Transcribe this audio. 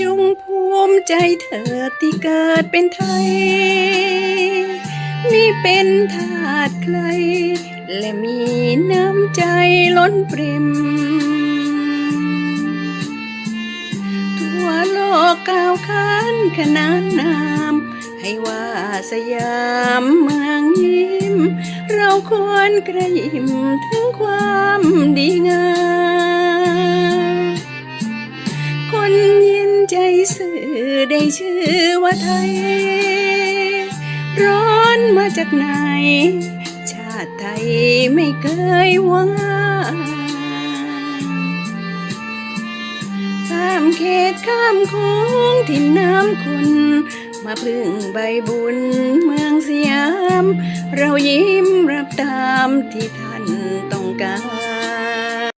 จงภูมิใจเธอที่เกิดเป็นไทย มีเป็นทาสใคร และมีน้ำใจล้นปริม ทั่วโลกกล่าวขานขนานนาม ให้ว่าสยามเมืองยิ้ม เราควรกระยิมถึงความดีงาม ใจสื่อได้ชื่อว่าไทย ร้อนมาจากไหน ชาติไทยไม่เคยหวงห้าข้ามเขตข้ามโค้งทินน้ำคุณมาพึ่งใบบุญเมืองสยาม เรายิ้มรับตามที่ท่านต้องการ